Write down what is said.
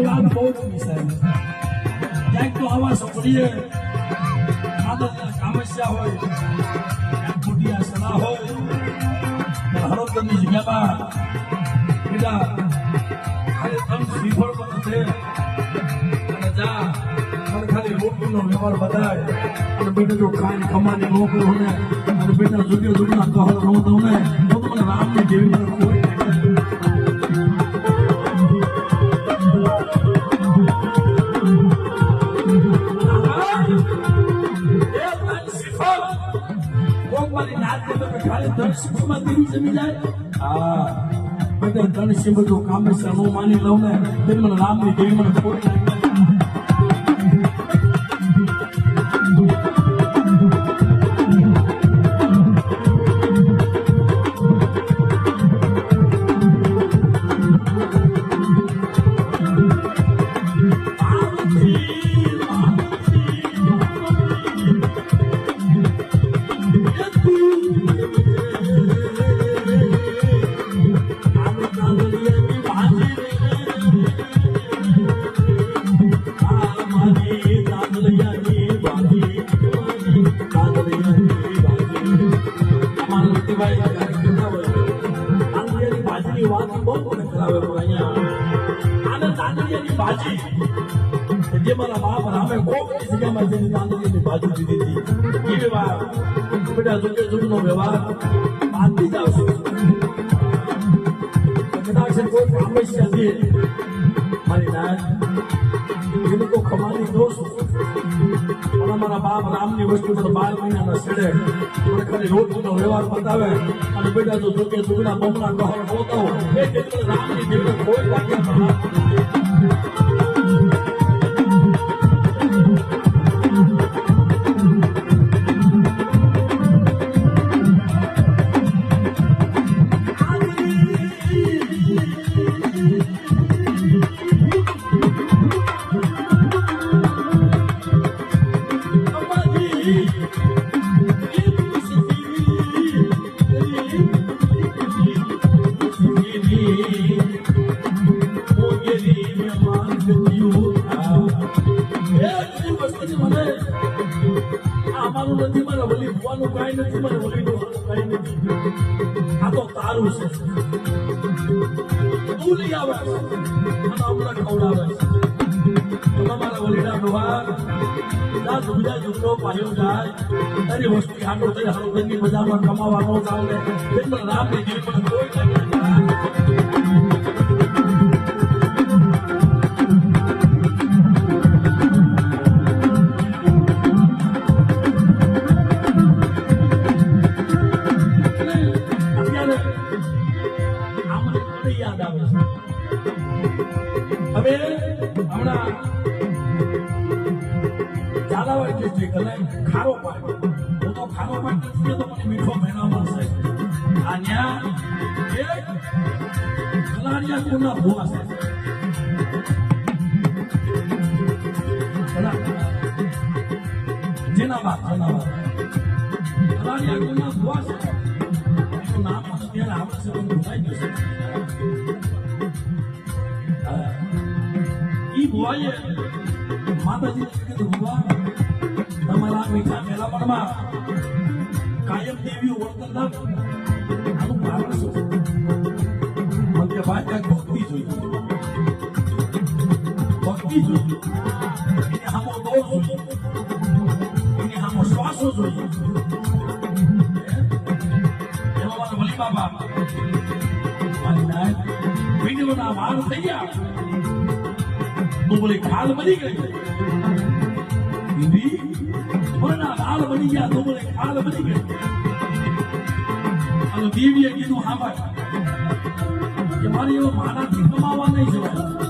એક વાત બહુ ક્યાંક તો આવા છોકરીએ માતાજીના કામસ્યા હોય, ક્યાંક હોય હરોદરની જગ્યામાં બેટા ખાલી તમ પણ છે અને જા અને ખાલી રોટલીનો અને બેટા જો ખાઈને ખમાની નો કરો ને અને બેટા જુગ્યો જુગના કહર નો દઉં ને તો મને રામની દેવી માની લઉં ને તે મને રામની દેવી ખોટ જે મારા બાપ રામે કોકની જગ્યામાં જઈને તાંદળીની બાજુ દીધી હતી એ વ્યવહાર બેટા જુગે જુગનો વ્યવહાર બાંધી જાવ કદાચ કોઈ સમસ્યા છે મારી નાય રામની વસ્તુ પર બાર મહિનાના છેડે પણ ખાલી રોટલીનો વ્યવહાર બતાવે અને બેટા તો જોકે જુગના બમણા કહર હોતો એ જેટલું રામની જીવન કોઈ વાગ્યા અમારું નથી મારે વલી ભુવાનું કાંઈ નથી, મારે વલી કાંઈ નથી. આ તો તારું છે. તું લઈ આવે. તમારા વલીના ડોહા ના સુવિધા જુગનો પાયો જાય. તારી વસ્તી હાટો થઈ હારો બજારમાં કમાવાનો ચાલે. એટલે જીવ પણ કોઈ મને યાદ આવે છે હવે હમણાં ઝાલાવાડ જે છે કલાઈ ખારો પાક હું તો ખારો પાક નથી તો મને મીઠો મહિના મળશે આ ન્યા એક કલાડિયા કુળના ભુવા છે કલા- જેના બાપ જેના બાપ કલાડિયા કુળના ભુવા છે એનું નામ અત્યારે આવડે ઈ ભુવાએ માતાજીને કીધું ભગવાન, તમારા મીઠા મેલામણમાં કાયમ દેવીઓ વર્તન ના. આનું કારણ ભક્તિ જોઈએ ભક્તિ જોઈએ એને હામો દોર જોઈએ એને હામો શ્વાસો જોઈએ વીડિયોના વાળ ખાલ બની ગઈ. લાલ બની ગયા તો ખાલ બની ગઈ. અને દેવીએ કીધું હા ભાઈ કે મારી એવો માનાથી કમાવા નહીં જવાય.